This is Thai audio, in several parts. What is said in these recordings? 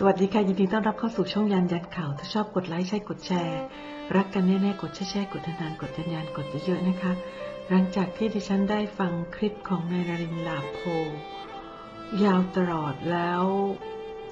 สวัสดีค่ะ ยินดีต้อนรับเข้าสู่ช่องยันยันข่าว ถ้าชอบกดไลค์ใช่กดแชร์ รักกันแน่ๆ กดแชร์ๆกดนานๆกดยันยันกดเยอะๆนะคะ หลังจากที่ดิฉันได้ฟังคลิปของนายนารินลาโพ ยาวตลอดแล้ว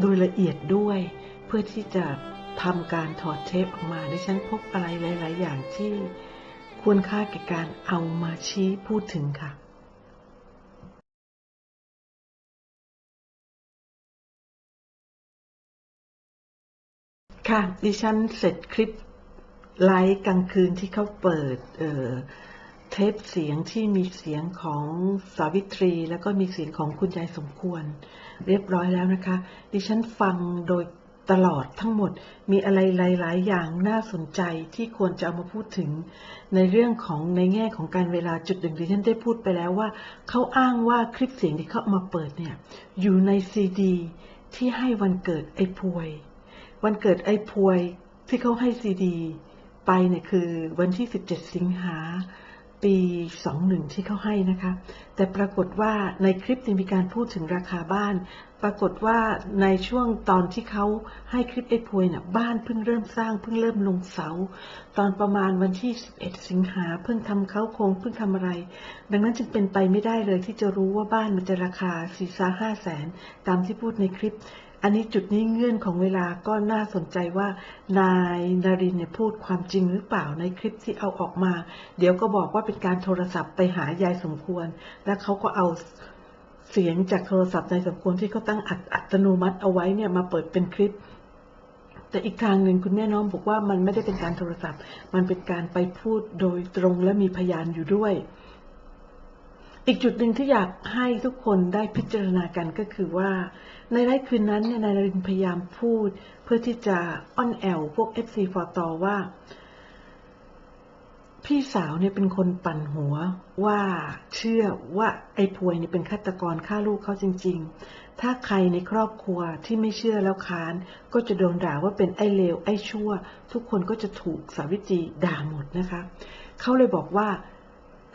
โดยละเอียดด้วย เพื่อที่จะทำการถอดเทปออกมาดิฉันพบอะไรหลาย ๆ อย่างที่ควรค่าแก่การเอามาชี้พูดถึงค่ะ ค่ะดิฉันเสร็จคลิปไลฟ์กลางคืนที่เขาเปิดเเทปเสียงที่มีเสียงของสาวิตรี แล้วก็มีเสียงของคุณยายสมควร เรียบร้อยแล้วนะคะ ดิฉันฟังโดยตลอดทั้งหมดมีอะไรหลาย ๆ อย่างน่าสนใจที่ควรจะเอามาพูดถึง ในเรื่องของในแง่ของการเวลาจุดหนึ่งที่ฉันได้พูดไปแล้วว่า เขาอ้างว่าคลิปเสียงที่เขาเอามาเปิดเนี่ยอยู่ในซีดี ที่ให้วันเกิดไอ้พวย วันเกิดไอ้พวยที่เขาให้ซีดี ไปเนี่ยคือวันที่ 17 สิงหาปี 21 ที่เขาให้นะคะ แต่ปรากฏว่าในคลิปนี้มีการพูดถึงราคาบ้าน ปรากฏว่าในช่วงตอนที่เขาให้คลิปไอ้พวยเนี่ยบ้านเพิ่งเริ่มสร้างเพิ่งเริ่มลงเสา ตอนประมาณวันที่ 11 สิงหาเพิ่งทำเขาโครงเพิ่งทำอะไร ดังนั้นจึงเป็นไปไม่ได้เลยที่จะรู้ว่าบ้านมันจะราคา4ซ่าห้าแสนตามที่พูดในคลิป อันนี้จุดนี้เงื่อนของเวลาก็น่าสนใจว่านายนารินเนี่ยพูดความจริงหรือเปล่าในคลิปที่เอาออกมา เดี๋ยวก็บอกว่าเป็นการโทรศัพท์ไปหายายสมควร แล้วเขาก็เอาเสียงจากโทรศัพท์นายสมควรที่เขาตั้งอัดอัตโนมัติเอาไว้เนี่ยมาเปิดเป็นคลิป แต่อีกทางหนึ่งคุณแม่น้องบอกว่ามันไม่ได้เป็นการโทรศัพท์ มันเป็นการไปพูดโดยตรงและมีพยานอยู่ด้วย อีกจุดหนึ่งที่อยากให้ทุกคนได้พิจารณากันก็คือว่า ในไลฟ์คืนนั้นเนี่ยนายนรินพยายามพูด เพื่อที่จะอ้อนแอวพวก FC ฟอตอว่า พี่สาวเนี่ยเป็นคนปั่นหัวว่าเชื่อว่าไอ้พวยเนี่ยเป็นฆาตกรฆ่าลูกเขาจริง ๆ ถ้าใครในครอบครัวที่ไม่เชื่อแล้วค้าน ก็จะโดนด่าว่าเป็นไอ้เลวไอ้ชั่ว ทุกคนก็จะถูกสาวิตรีด่าหมดนะคะ เขาเลยบอกว่า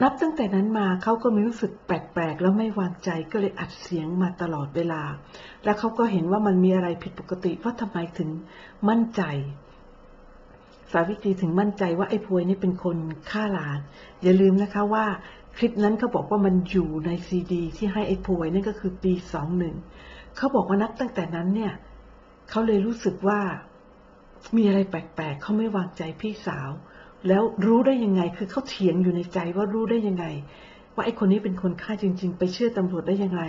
นับตั้งแต่นั้นมาเขาก็มีรู้สึกแปลกๆ แล้วไม่วางใจก็เลยอัดเสียงมาตลอดเวลา แล้วเขาก็เห็นว่ามันมีอะไรผิดปกติว่าทำไมถึงมั่นใจ สาวิตรีถึงมั่นใจว่าไอ้พวยนี่เป็นคนฆ่าหลาน อย่าลืมนะคะว่าคลิปนั้นเขาบอกว่ามันอยู่ในซีดี ที่ให้ไอ้พวยนั่นก็คือปีสองหนึ่งเขาบอกว่านับตั้งแต่นั้นเนี่ยเขาเลยรู้สึกว่ามีอะไรแปลกๆเขาไม่วางใจพี่สาว แล้วรู้ได้ยังไง คือเขาเถียงอยู่ในใจว่ารู้ได้ยังไง ว่าไอ้คนนี้เป็นคนฆ่าจริง ๆ ไปเชื่อตำรวจได้ยังไง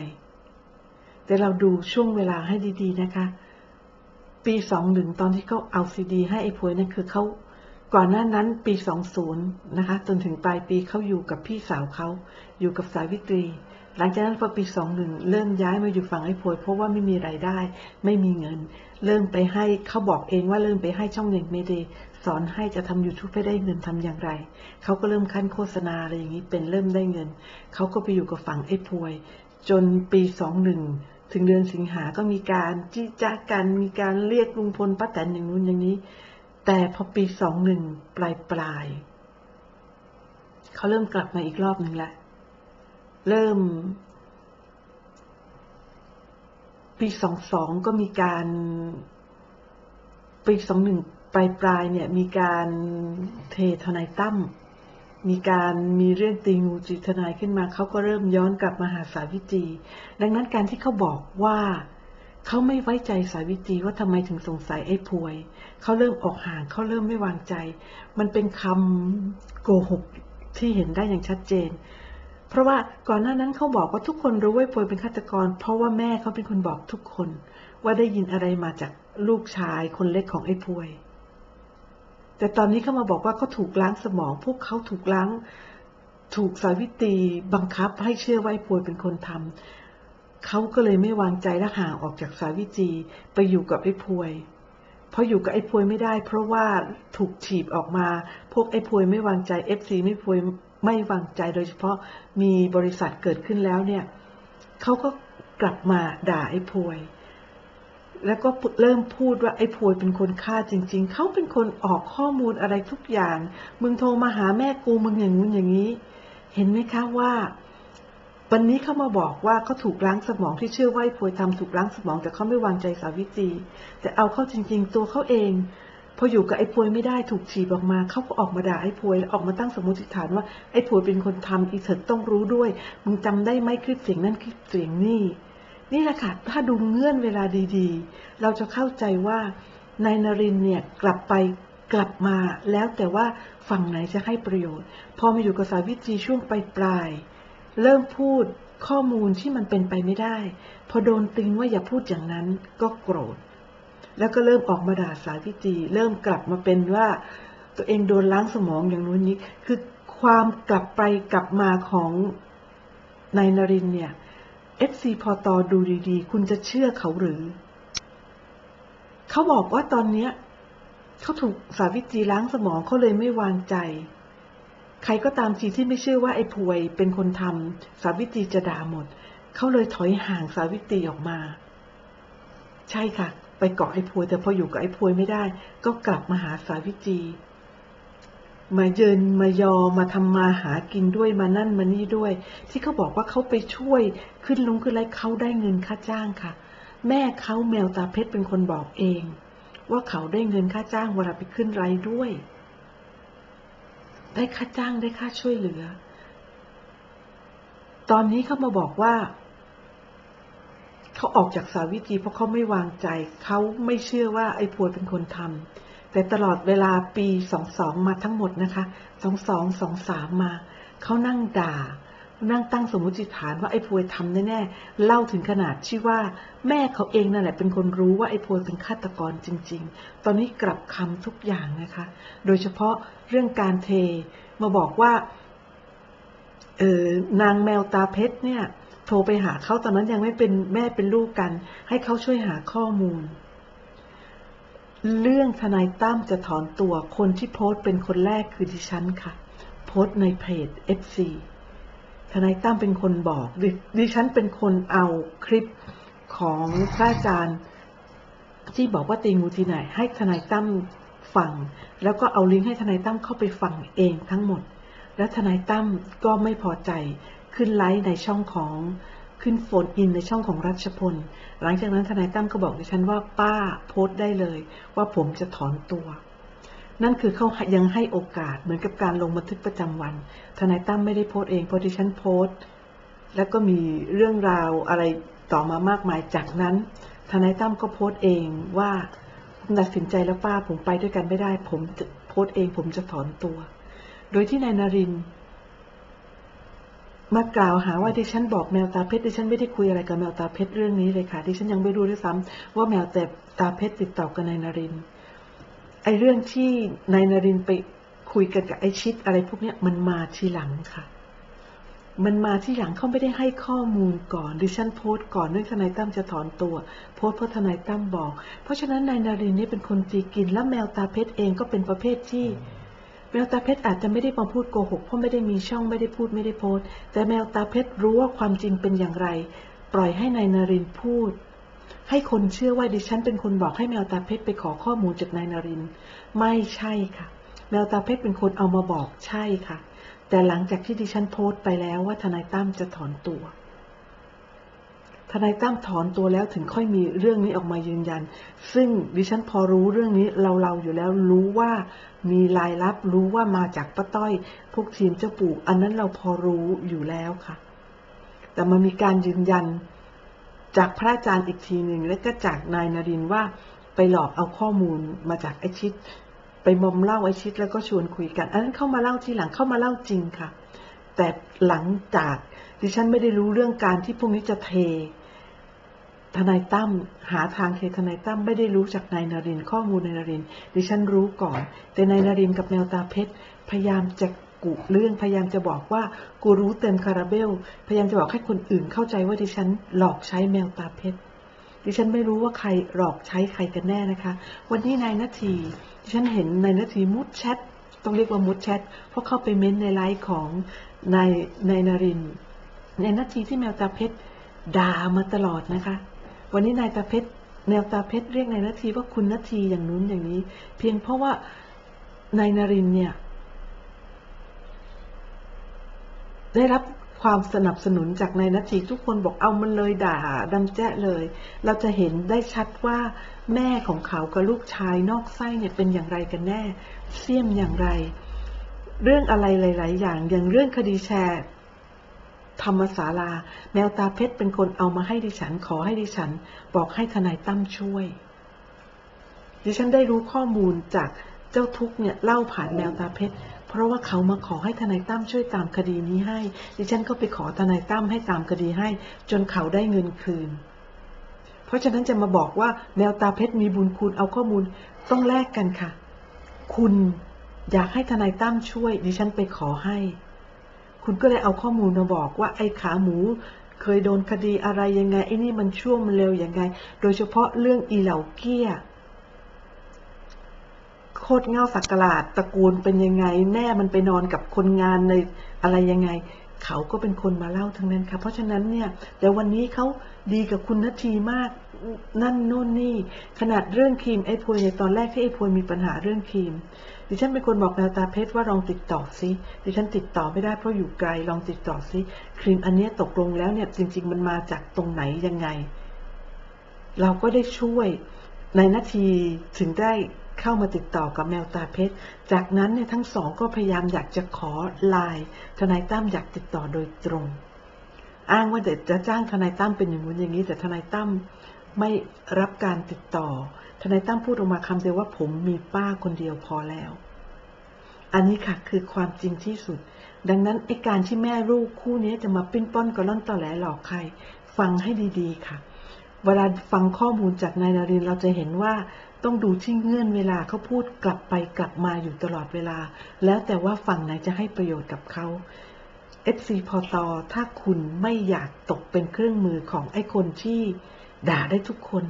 แต่เราดูช่วงเวลาให้ดีๆนะคะ ปีสองหนึ่งตอนที่เขาเอาซีดี ให้ไอ้พวยนั่นคือเขาก่อนหน้านั้นปีสองศูนย์นะคะ จนถึงปลายปีเขาอยู่กับพี่สาวเขาอยู่กับสายวิตรี หลังจากนั้นพอปีสองหนึ่งเริ่มย้ายมาอยู่ฝั่งไอ้พวยเพราะว่าไม่มีไรายได้ ไม่มีเงิน เริ่มไปให้เขาบอกเองว่าเริ่มไปให้ช่องหนึ่งเมเด สอนให้จะทำ YouTube ให้ได้เงินทำอย่างไร เขาก็เริ่มขั้นโฆษณาอะไรอย่างนี้เป็นเริ่มได้เงิน เขาก็ไปอยู่กับฝั่งไอ้พวย จนปีสองหนึ่งถึงเดือนสิงหาก็มีการจี้จ้ากันมีการเรียกลุงพลป้าแตนอย่างนู้นอย่างนี้ แต่พอปีสองหนึ่งปลายปลายๆเขาเริ่มกลับมาอีกรอบหนึ่งล้วเริ่ม ปีสองสองก็มีการปีสองหนึ่ง ปลายปลายๆเนี่ยมีการเททนายตั้มมีการมีเรื่องตีงูจีทนายขึ้นมาเขาก็เริ่มย้อนกลับมาหาสาวิตรีดังนั้นการที่เขาบอกว่าเขาไม่ไว้ใจสาวิตรีว่าทำไมถึงสงสัยไอ้พวยเขาเริ่มออกห่างเขาเริ่มไม่วางใจ มันเป็นคำโกหกที่เห็นได้อย่างชัดเจน เพราะว่าก่อนหน้านั้นเขาบอกว่าทุกคนรู้ว่าไอ้พวยเป็นฆาตกร เพราะว่าแม่เขาเป็นคนบอกทุกคน ว่าได้ยินอะไรมาจากลูกชายคนเล็กของไอ้พวย แต่ตอนนี้เขามาบอกว่าเขาถูกล้างสมอง พวกเขาถูกล้าง ถูกสาวิตีบังคับให้เชื่อว่าไอ้พวยเป็นคนทำเขาก็เลยไม่วางใจและห่างออกจากสาวิตีไปอยู่กับไอ้พวยเพราะอยู่กับไอ้พวยไม่ได้ เพราะว่าถูกถีบออกมา พวกไอ้พวยไม่วางใจเอฟซีไม่พวยไม่วางใจโดยเฉพาะมีบริษัทเกิดขึ้นแล้วเนี่ยเขาก็กลับมาด่าไอ้พวย แล้วก็เริ่มพูดว่าไอ้พวยเป็นคนฆ่าจริง ๆ เขาเป็นคนออกข้อมูลอะไรทุกอย่าง มึงโทรมาหาแม่กูมึงอย่างงู้นอย่างนี้ เห็นไหมคะว่า วันนี้เขามาบอกว่าเขาถูกล้างสมองที่เชื่อว่าไอ้พวยทำถูกล้างสมอง แต่เขาไม่วางใจสาวิตรีแต่เอาเข้าจริง ๆ ตัวเขาเองพออยู่กับไอ้พวยไม่ได้ถูกฉีบออกมาเขาก็ออกมาด่าไอ้พวยแล้วออกมาตั้งสมมติฐานว่าไอ้พวยเป็นคนทำอีเถิดต้องรู้ด้วย มึงจำได้ไหมคลิปเสียงนั่นคลิปเสียงนี่ นี่แหละค่ะ ถ้าดูเงื่อนเวลาดีๆ เราจะเข้าใจว่านายนรินเนี่ยกลับไปกลับมาแล้วแต่ว่าฝั่งไหนจะให้ประโยชน์ พอมาอยู่กับสาวิตรีช่วงปลายปลาย เริ่มพูดข้อมูลที่มันเป็นไปไม่ได้ พอโดนติงว่าอย่าพูดอย่างนั้นก็โกรธ แล้วก็เริ่มออกมาด่าสาวิตรีเริ่มกลับมาเป็นว่าตัวเองโดนล้างสมองอย่างนู้นนี้ คือความกลับไปกลับมาของนายนรินเนี่ย เอฟซีพอตอดูดีๆ คุณจะเชื่อเขาหรือ เขาบอกว่าตอนเนี้ยเขาถูกสาวิตรีล้างสมองเขาเลยไม่วางใจ ใครก็ตามทีที่ไม่เชื่อว่าไอ้พวยเป็นคนทำสาวิตรีจะด่าหมด เขาเลยถอยห่างสาวิตรีออกมา ใช่ค่ะ ไปเกาะไอ้พวยแต่พออยู่กับไอ้พวยไม่ได้ ก็กลับมาหาสาวิตรี มาเยินมายอมาทำมาหากินด้วยมานั่นมานี่ด้วย ที่เขาบอกว่าเขาไปช่วยขึ้นลงขึ้นไรเขาได้เงินค่าจ้างค่ะ แม่เขาแมวตาเพชรเป็นคนบอกเอง ว่าเขาได้เงินค่าจ้างเวลาไปขึ้นไรด้วย ได้ค่าจ้างได้ค่าช่วยเหลือ ตอนนี้เขามาบอกว่าเขาออกจากสาวิตรีเพราะเขาไม่วางใจ เขาไม่เชื่อว่าไอ้พวยเป็นคนทำ แต่ตลอดเวลาปีสองสองมาทั้งหมดนะคะสองสองสองสามมาเขานั่งด่า นั่งตั้งสมมติฐานว่าไอ้พวยทำแน่ๆเล่าถึงขนาดที่ว่า แม่เขาเองนั่นแหละเป็นคนรู้ว่าไอ้พวยเป็นฆาตกรจริง ๆ ตอนนี้กลับคำทุกอย่างนะคะ โดยเฉพาะเรื่องการเทมาบอกว่าเออนางแมวตาเพชรเนี่ย โทรไปหาเขาตอนนั้นยังไม่เป็นแม่เป็นลูกกัน ให้เขาช่วยหาข้อมูล เรื่องทนายตั้มจะถอนตัวคนที่โพสต์เป็นคนแรกคือดิฉันค่ะ โพสต์ในเพจ FC ทนายตั้มเป็นคนบอกดดิฉันเป็นคนเอาคลิปของพระอาจารย์ ที่บอกว่าตีงูทีไหน ให้ทนายตั้มฟัง แล้วก็เอาลิงก์ให้ทนายตั้มเข้าไปฟังเองทั้งหมด และทนายตั้มก็ไม่พอใจขึ้นไลฟ์ในช่องของ ขึ้นโฟนอินในช่องของรัชพล หลังจากนั้นทนายตั้มก็บอกดิฉันว่าป้าโพสต์ได้เลย ว่าผมจะถอนตัว นั่นคือเขายังให้โอกาสเหมือนกับการลงบันทึกประจำวัน ทนายตั้มไม่ได้โพสต์เองเพราะดิฉันโพสต์ แล้วก็มีเรื่องราวอะไรต่อมามากมายจากนั้น ทนายตั้มก็โพสต์เองว่าตัดสินใจแล้วป้าผมไปด้วยกันไม่ได้ ผมโพสต์เองผมจะถอนตัว โดยที่นายนาริน มากล่าวหาว่าดิฉันบอกแมวตาเพชรดิฉันไม่ได้คุยอะไรกับแมวตาเพชรเรื่องนี้เลยค่ะดิฉันยังไม่รู้ด้วยซ้ำว่าแมวแต่ตาเพชรติดต่อกับนายนารินไอเรื่องที่นายนารินไปคุยกันกับไอชิดอะไรพวกนี้มันมาทีหลังค่ะ มันมาที่หลังเขาไม่ได้ให้ข้อมูลก่อนดิฉันโพสต์ก่อนเรื่องทนายตั้มจะถอนตัว โพสต์เพราะทนายตั้มบอก เพราะฉะนั้นนายนารินนี่เป็นคนจีกินและแมวตาเพชรเองก็เป็นประเภทที่ แมวตาเพชรอาจจะไม่ได้มาพูดโกหกเพราะไม่ได้มีช่องไม่ได้พูดไม่ได้โพสแต่แมวตาเพชรรู้ว่าความจริงเป็นอย่างไร ปล่อยให้นายนารินพูด ให้คนเชื่อว่าดิฉันเป็นคนบอกให้แมวตาเพชรไปขอข้อมูลจากนายนาริน ไม่ใช่ค่ะ แมวตาเพชรเป็นคนเอามาบอกใช่ค่ะ แต่หลังจากที่ดิฉันโพสต์ไปแล้วว่าทนายตั้มจะถอนตัว นายตั้มถอนตัวแล้วถึงค่อยมีเรื่องนี้ออกมายืนยัน ซึ่งดิฉันพอรู้เรื่องนี้เราเราอยู่แล้วรู้ว่ามีรายลับรู้ว่ามาจากป้าต้อย พวกทีมเจ้าปู่ อันนั้นเราพอรู้อยู่แล้วค่ะ แต่มันมีการยืนยันจากพระอาจารย์อีกทีหนึ่งและก็จากนายนารินว่าไปหลอกเอาข้อมูลมาจากไอชิดไปมอมเล่าไอชิดแล้วก็ชวนคุยกัน อันนั้นเข้ามาเล่าทีหลังเข้ามาเล่าจริงค่ะ แต่หลังจากดิฉันไม่ได้รู้เรื่องการที่พวกนี้จะเท ทนายตั้มหาทางเททนายตั้มไม่ได้รู้จากนายนารินข้อมูลนายนารินดิฉันรู้ก่อน แต่นายนารินกับแมวตาเพชรพยายามจะกุเรื่องพยายามจะบอกว่ากูรู้เต็มคาราเบล พยายามจะบอกให้คนอื่นเข้าใจว่าดิฉันหลอกใช้แมวตาเพชรดิฉันไม่รู้ว่าใครหลอกใช้ใครกันแน่นะคะ วันนี้นายนาทีดิฉันเห็นนายนาทีมุดแชทต้องเรียกว่ามุดแชทเพราะเข้าไปเม้นในไลฟ์ของนายนายนารินในนาทีที่แมวตาเพชรด่ามาตลอดนะคะ วันนี้นายตาเพชรแนวตาเพชรเรียกนายนาทีว่าคุณนาทีอย่างนู้นอย่างนี้ เพียงเพราะว่านายนารินเนี่ย ได้รับความสนับสนุนจากนายนาทีทุกคนบอกเอามันเลยด่าดำแจ้เลย เราจะเห็นได้ชัดว่าแม่ของเขากับลูกชายนอกไส้เนี่ยเป็นอย่างไรกันแน่ เสี่ยมอย่างไร เรื่องอะไรหลาย ๆ อย่างอย่างเรื่องคดีแชร์ ธรรมศาลา แมวตาเพชรเป็นคนเอามาให้ดิฉัน ขอให้ดิฉัน บอกให้ทนายตั้มช่วย ดิฉันได้รู้ข้อมูลจากเจ้าทุกเนี่ยเล่าผ่านแมวตาเพชรเพราะว่าเขามาขอให้ทนายตั้มช่วยตามคดีนี้ให้ ดิฉันก็ไปขอทนายตั้มให้ตามคดีให้ จนเขาได้เงินคืน เพราะฉะนั้นจะมาบอกว่าแมวตาเพชรมีบุญคุณเอาข้อมูลต้องแลกกันค่ะ คุณอยากให้ทนายตั้มช่วย ดิฉันไปขอให้ คุณก็เลยเอาข้อมูลมาบอกว่าไอ้ขาหมูเคยโดนคดีอะไรยังไงไอ้นี่มันช่วงมันเร็วยังไง โดยเฉพาะเรื่องอีเหล่าเกี้ยโคตรเง่าสักกลาดตระกูลเป็นยังไงแม่มันไปนอนกับคนงานในอะไรยังไง เขาก็เป็นคนมาเล่าทั้งนั้นค่ะ เพราะฉะนั้นเนี่ยแต่วันนี้เขาดีกับคุณนาทีมากนั่นโน่นนี่ ขนาดเรื่องครีมไอ้พวยในตอนแรกที่ไอ้พวยมีปัญหาเรื่องครีม ดิฉันเป็นคนบอกแนวตาเพชรว่าลองติดต่อซิ ดิฉันติดต่อไม่ได้เพราะอยู่ไกล ลองติดต่อซิ ครีมอันนี้ตกลงแล้วเนี่ยจริง ๆ มันมาจากตรงไหนยังไง เราก็ได้ช่วยในนาทีถึงได้เข้ามาติดต่อกับแมวตาเพชร จากนั้นเนี่ยทั้งสองก็พยายามอยากจะขอไลน์ทนายตั้มอยากติดต่อโดยตรง อ้างว่าเดี๋ยวจะจ้างทนายตั้มเป็นอย่างนู้นอย่างนี้แต่ทนายตั้ม ไม่รับการติดต่อ ทนายตั้มพูดออกมาคำเดียวว่าผมมีป้าคนเดียวพอแล้ว อันนี้ค่ะคือความจริงที่สุด ดังนั้นไอการที่แม่ลูกคู่นี้จะมาปิ้นป้อนกระล่อนต่อแหลหลอกใคร ฟังให้ดีๆ ค่ะ เวลาฟังข้อมูลจากนายนารินเราจะเห็นว่าต้องดูที่เงื่อนเวลาเขาพูดกลับไปกลับมาอยู่ตลอดเวลา แล้วแต่ว่าฝั่งไหนจะให้ประโยชน์กับเขา FC พอตอถ้าคุณไม่อยากตกเป็นเครื่องมือของไอ้คนที่ ด่าได้ทุกคน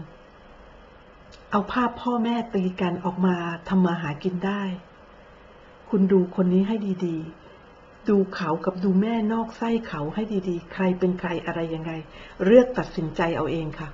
เอาภาพพ่อแม่ตีกันออกมาทำมาหากินได้ คุณดูคนนี้ให้ดีๆ ดูเขากับดูแม่นอกไส้เขาให้ดีๆ ใครเป็นใครอะไรยังไง เลือกตัดสินใจเอาเองค่ะ